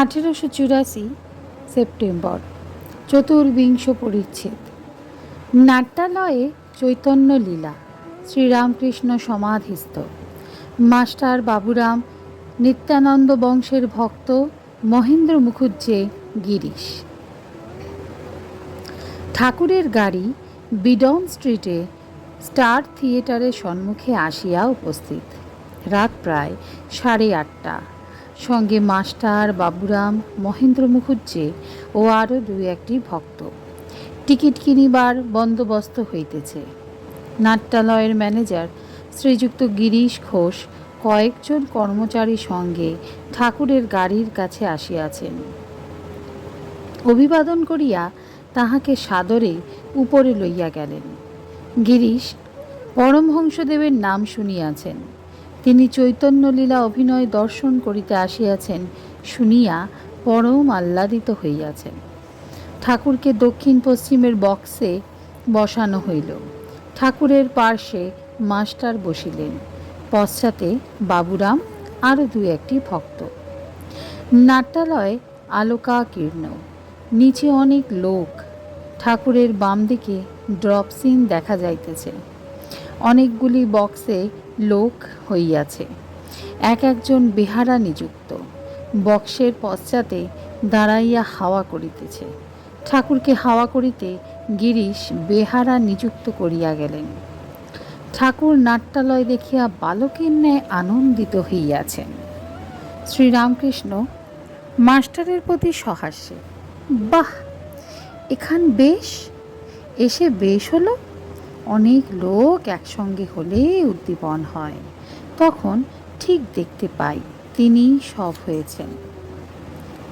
আঠেরোশো চুরাশি সেপ্টেম্বর, চতুর্বিংশ পরিচ্ছেদ। নাট্যালয়ে চৈতন্য লীলা, শ্রীরামকৃষ্ণ সমাধিস্থ। মাস্টার বাবুরাম নিত্যানন্দ বংশের ভক্ত মহেন্দ্র মুখুজ্জে গিরিশ। ঠাকুরের গাড়ি বিডন স্ট্রিটে স্টার থিয়েটারের সম্মুখে আসিয়া উপস্থিত। রাত প্রায় সাড়ে আটটা। সঙ্গে মাস্টার, বাবুরাম, মহেন্দ্র মুখুজ্জে ও আরও দু একটি ভক্ত। টিকিট কিনিবার বন্দোবস্ত হইতেছে। নাট্যালয়ের ম্যানেজার শ্রীযুক্ত গিরিশ ঘোষ কয়েকজন কর্মচারী সঙ্গে ঠাকুরের গাড়ির কাছে আসিয়াছেন। অভিবাদন করিয়া তাহাকে সাদরে উপরে লইয়া গেলেন। গিরিশ পরমহংসদেবের নাম শুনিয়াছেন। তিনি চৈতন্যলীলা অভিনয় দর্শন করিতে আসিয়াছেন, শুনিয়া পরম আহ্লাদিত হইয়াছেন। ঠাকুরকে দক্ষিণ পশ্চিমের বক্সে বসানো হইল। ঠাকুরের পার্শ্বে মাস্টার বসিলেন। পশ্চাতে বাবুরাম আরও দু একটি ভক্ত। নাট্যালয় আলোকাকীর্ণ। নিচে অনেক লোক। ঠাকুরের বাম দিকে ড্রপ সিন দেখা যাইতেছে। অনেকগুলি বক্সে লোক হইয়াছে। এক একজন বেহারা নিযুক্ত। বক্সের পশ্চাতে দাঁড়াইয়া হাওয়া করিতেছে। ঠাকুরকে হাওয়া করিতে গিরিশ বেহারা নিযুক্ত করিয়া গেলেন। ঠাকুর নাট্যালয় দেখিয়া বালকের ন্যায় আনন্দিত হইয়াছেন। শ্রীরামকৃষ্ণ, মাস্টারের প্রতি সহাস্যে। বাহ! এখান বেশ? এসে বেশ হলো? অনেক লোক একসঙ্গে হলে উদ্দীপন হয়। তখন ঠিক দেখতে পাই তিনি সব হয়েছেন।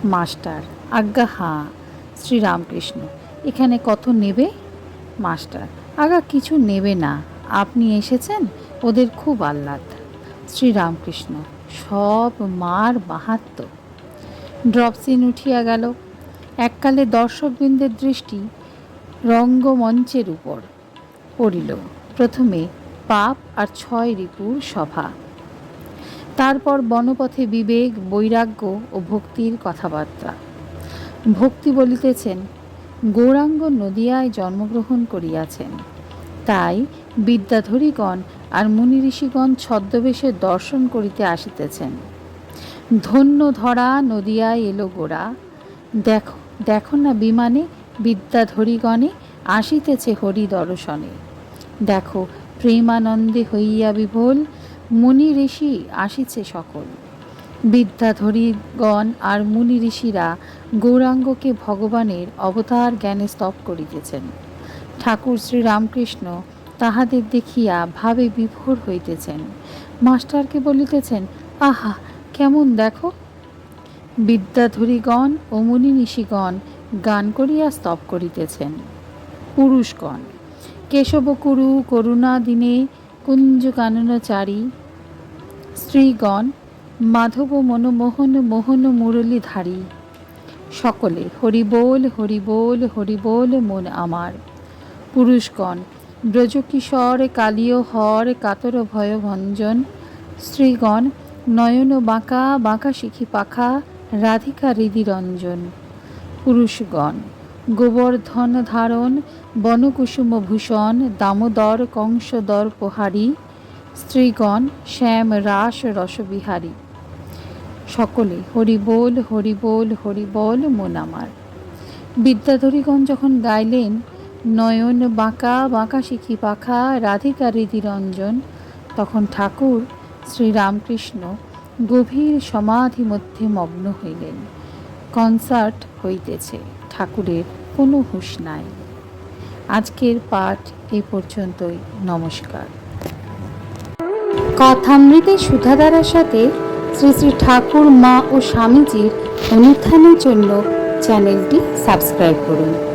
মাস্টার, আজ্ঞা হাঁ, শ্রীরামকৃষ্ণ, এখানে কত নেবে? মাস্টার, আগা কিছু নেবে না, আপনি এসেছেন? ওদের খুব আহ্লাদ। শ্রীরামকৃষ্ণ, সব মার বাহাত্ম ড্রপসিন উঠিয়া গেল। এককালে দর্শকবৃন্দের দৃষ্টি রঙ্গমঞ্চের উপর। পড়িল। প্রথমে পাপ আর ছয় রিপুর সভা। তারপর বনপথে বিবেক, বৈরাগ্য ও ভক্তির কথাবার্তা। ভক্তি বলিতেছেন, গৌরাঙ্গ নদিয়ায় জন্মগ্রহণ করিয়াছেন। তাই বিদ্যাধরীগণ আর মুনি ঋষিগণ ছদ্মবেশে দর্শন করিতে আসিতেছেন। ধন্য ধরা নদিয়ায় এলো গোড়া দেখো দেখো না বিমানে বিদ্যাধরীগণে আসিতেছে হরি দর্শনে দেখো, প্রেমানন্দে হইয়া বিভোল মুনি ঋষি আসিছে সকল। বিদ্যাধরীগণ আর মুনি ঋষিরা গৌরাঙ্গকে ভগবানের অবতার জ্ঞানে স্তব করিতেছেন। ঠাকুর শ্রীরামকৃষ্ণ তাহাদের দেখিয়া ভাবে বিভোর হইতেছেন। মাস্টারকে বলিতেছেন, আহা, কেমন দেখো? বিদ্যাধরীগণ ও মুনি ঋষিগণ গান করিয়া স্তব করিতেছেন। পুরুষগণ, কেশবকুরু করুণা দিনে কুঞ্জ কাননচারী স্ত্রীগণ, মাধব মনমোহন মোহন মুরলীধারী, সকলে হরিবোল হরিবোল হরিবোল মন আমার। পুরুষগণ, ব্রজকিশোর কালীয় হর কাতর ভয় ভঞ্জন স্ত্রীগণ নয়ন বাঁকা বাঁকা শিখি পাখা, রাধিকা হৃদিরঞ্জন পুরুষগণ। গোবর্ধন ধারণ, বনকুসুমভূষণ, দামোদর কংসদর পোহারি স্ত্রীগণ, শ্যাম রাস রসবিহারী। সকলে হরিবোল হরিবোল হরিবোল মোনামার বিদ্যাধরীগণ যখন গাইলেন, নয়ন বাঁকা বাঁকা শিখি পাখা, রাধিকা হৃদিরঞ্জন, তখন ঠাকুর শ্রীরামকৃষ্ণ গভীর সমাধি মধ্যে মগ্ন হইলেন। কনসার্ট হইতেছে, ঠাকুরের কোনো হুঁশ নাই। আজকের পাঠ এ পর্যন্তই, নমস্কার। কথামৃতে সুধাধারার সাথে শ্রী শ্রী ঠাকুর, মা ও স্বামীজির অনুষ্ঠানের জন্য চ্যানেলটি সাবস্ক্রাইব করুন।